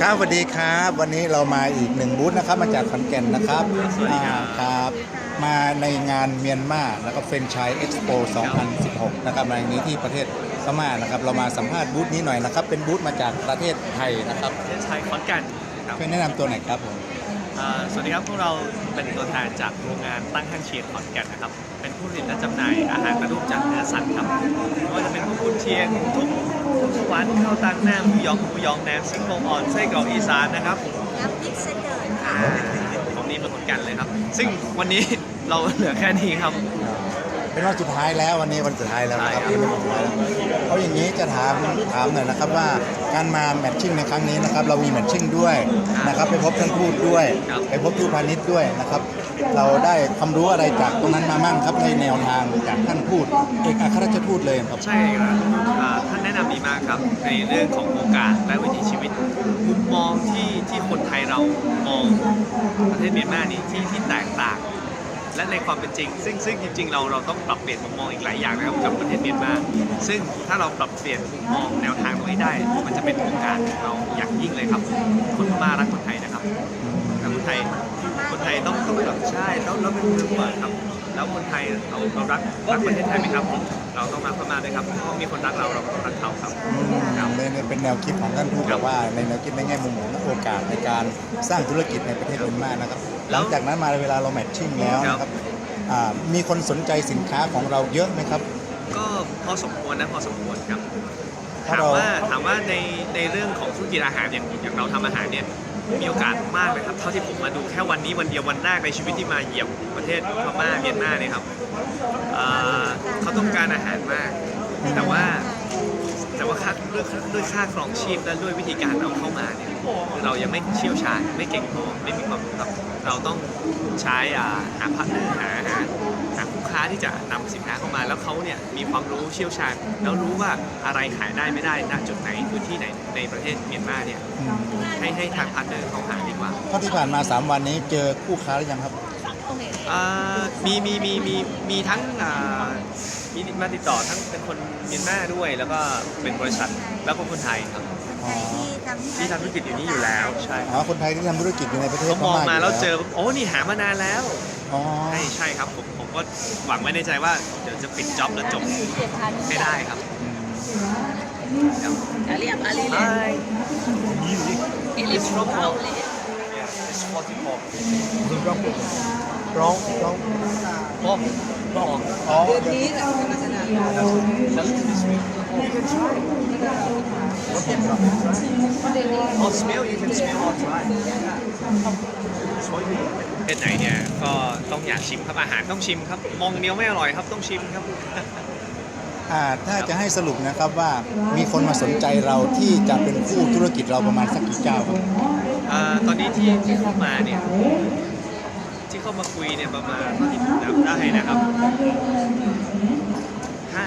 ครับสวัสดีครับ วันนี้เรามาอีกหนึ่งบูธนะครับ มาจากขอนแก่นนะครับสวัสดีครับอ่าครับ มาในงานเมียนมานะครับเฟรนช i ยเอ็กซ์โป2016 นะครับในนี้ที่ประเทศพม่านะครับ เรามาสัมภาษณ์บูธนี้หน่อยนะครับ เป็นบูธมาจากประเทศไทยนะครับประเทศไทยขอนแก่นนะครับ ช่วยแนะนำตัวหน่อยครับผมอ่า สวัสดีครับพวกเราเป็นตัวแทนจากโรงงานตั้งข้างเชียงขอนแก่นนะครับ เป็นผู้ผลิตและจำหน่ายอาหารกระดูกจากเนื้อสัตว์ครับไม่ว่าจะเป็นพวกกุนเชียงทุกทุกหวานข้าวตังแหนมหมูยองหมูยองแหนมซี่โครงอ่อนไส้กรอกอีสานนะครับน้ำพริกเส้นเดินค่ะของนี้เป็นขอนแก่นเลยครับ ซึ่งวันนี้เราเหลือแค่นี้ครับ เป็นวันสุดท้ายแล้ววันนี้วันสุดท้ายแล้วนะครับใช่ครับเป็นวันสุดท้ายแล้วเอาอย่างนี้จะถามถามหน่อยนะครับว่าการมาแมทชิ่งในครั้งนี้นะครับเรามีแมทชิ่งด้วยนะครับไปพบท่านทูตด้วยครับไปพบทูตพาณิชย์ด้วยนะครับ เราได้ความรู้อะไรจากตรงนั้นมามั่งครับในแนวทางจากท่านทูตเอกอัครราชทูตเลยครับใช่ครับอ่าท่านแนะนำดีมากครับในเรื่องของโอกาสและวิถีชีวิตมุมมองที่ที่คนไทยเรามองประเทศเมียนมานี่ที่ที่แตกต่าง และในความเป็นจริง ซึ่งซึ่งจริงๆเราเราต้องปรับเปลี่ยนมุมมองอีกหลายอย่างนะครับกับประเทศเมียนมาซึ่งถ้าเราปรับเปลี่ยนมุมมองแนวทางตรงนี้ได้ มันจะเป็นโอกาสของเราอย่างยิ่งเลยครับ คนพม่ารักคนไทยนะครับคนไทยคนไทยต้องต้องแบบใช่แล้วเราเป็นเมืองเปิดครับ แล้วคนไทยเราเรารักรักประเทศไทยไหมครับ เราต้องรักพม่าด้วยครับเพราะมีคนรักเราเราก็ต้องรักเขาครับ ในในเป็นแนวคิดของท่านทูตครับบอกว่าในแนวคิดในแง่มุมของโอกาสในการสร้างธุรกิจในประเทศเมียนมานะครับหแล้ลัวงจากนั้นมาเวลาเราแมทชิ่งแล้วนะคครัรับบอ่ามีคนสนใจสินค้าของเราเยอะไหมครับ ก็พอสมควรนะพอสมควรครับถ้าถามเราว่าถามว่าในในเรื่องของธุรกิจอาหารอย่างอย่างเราทำอาหารเนี่ย มีโอกาสมากเลยครับ เท่าที่ผมมาดูแค่วันนี้วันเดียววันแรกในชีวิตที่มาเหยียบประเทศพม่าเมียนมาเนี่ยครับเอ่อเขาต้องการอาหารมาก แต่ว่าแต่ว่าค่าด้วยด้วยค่าครองชีพและด้วยวิธีการเอาเข้ามาเนี่ยเรายังไม่เชี่ยวชาญไม่เก่งพอไม่มีความรู้ครับเราต้องใช้อ่าหาพาร์ทเนอร์หา คู่ค้าที่จะนำสินค้าเข้ามา แล้วเขาเนี่ยมีความรู้เชี่ยวชาญ แล้วรู้ว่าอะไรขายได้ไม่ได้ณจุดไหนพื้นที่ไหนในประเทศเมียนมาเนี่ยให้ให้ทางพาร์ทเนอร์เขาหาดีกว่าเท่าที่ผ่านมา 3 วันนี้เจอคู่ค้าหรือยังครับอ่ามีมีมีมีมีทั้งอ่ามีมาติดต่อทั้งเป็นคนเมียนมาด้วย แล้วก็เป็นบริษัทแล้วก็คนไทยครับอ๋อที่ทำธุรกิจอยู่นี่อยู่แล้วใช่อ๋อคนไทยที่ทำธุรกิจอยู่ในประเทศเขามองพมายู่แล้วเจอโอ้นี่หามานานแล้ว อ๋อใช่ใช่ครับผมผมก็หวังไว้ในใจว่าเดี๋ยวจะปิดจ็อบแล้วจบให้ได้ครับครับ Ali apa Ali Hi Eli It's from Paul Yeah, it's 44ร้องร้อง Pork Pork อ๋อ Sell it to this way You can try Oh smell you can smell or try เพศไหนเนี่ยก็ต้องอยากชิมครับอาหารต้องชิมครับ มองอย่างเดียวไม่อร่อยครับต้องชิมครับ ถ้าจะให้สรุปนะครับว่ามีคนมาสนใจเราที่จะเป็นคู่ธุรกิจเราประมาณสักกี่เจ้าครับอ่าตอนนี้ที่ที่เข้ามาเนี่ยที่เข้ามาคุยเนี่ยประมาณเท่าที่ผมนับได้นะครับห้า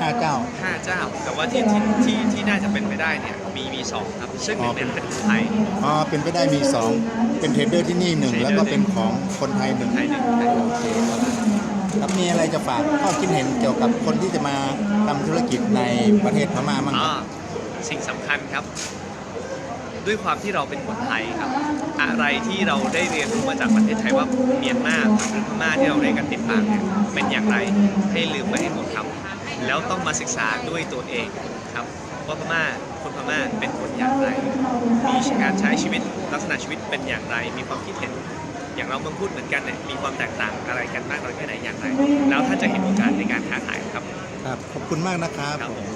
ห้าเจ้าห้าเจ้า แต่ว่าที่ที่ที่ที่น่าจะเป็นไปได้เนี่ยมีมีสองครับ ซึ่งหนึ่งเนี่ยเป็นคนไทยอ๋อเป็นไปได้มีสองเป็นเทรดเดอร์ที่นี่หนึ่งเทรดเดอร์แล้วก็เป็นของคนไทยหนึ่งไทยหนึ่งไทยหนึ่ง ครับมีอะไรจะฝากข้อคิดเห็นเกี่ยวกับคนที่จะมาทำธุรกิจในประเทศพม่ามั่งคอ่ารับสิ่งสำคัญครับ ด้วยความที่เราเป็นคนไทยครับ อะไรที่เราได้เรียนรู้มาจากประเทศไทยว่าเมียนมาหรือพม่าที่เราเรียนกันติดปากเนี่ยเป็นอย่างไรให้ลืมไปให้หมดครับ แล้วต้องมาศึกษาด้วยตัวเองครับว่าพม่าคนพม่าเป็นคนอย่างไร มีการใช้ชีวิตลักษณะชีวิตเป็นอย่างไร มีความคิดเห็น อย่างเราเมืองพูดเหมือนกันเนี่ยมีความแตกต่างอะไรกันมากน้อยแค่ไหนอย่างไร แล้วท่านจะเห็นโอกาสในการค้าขายครับ ครับ ขอบคุณมากนะครับครับผม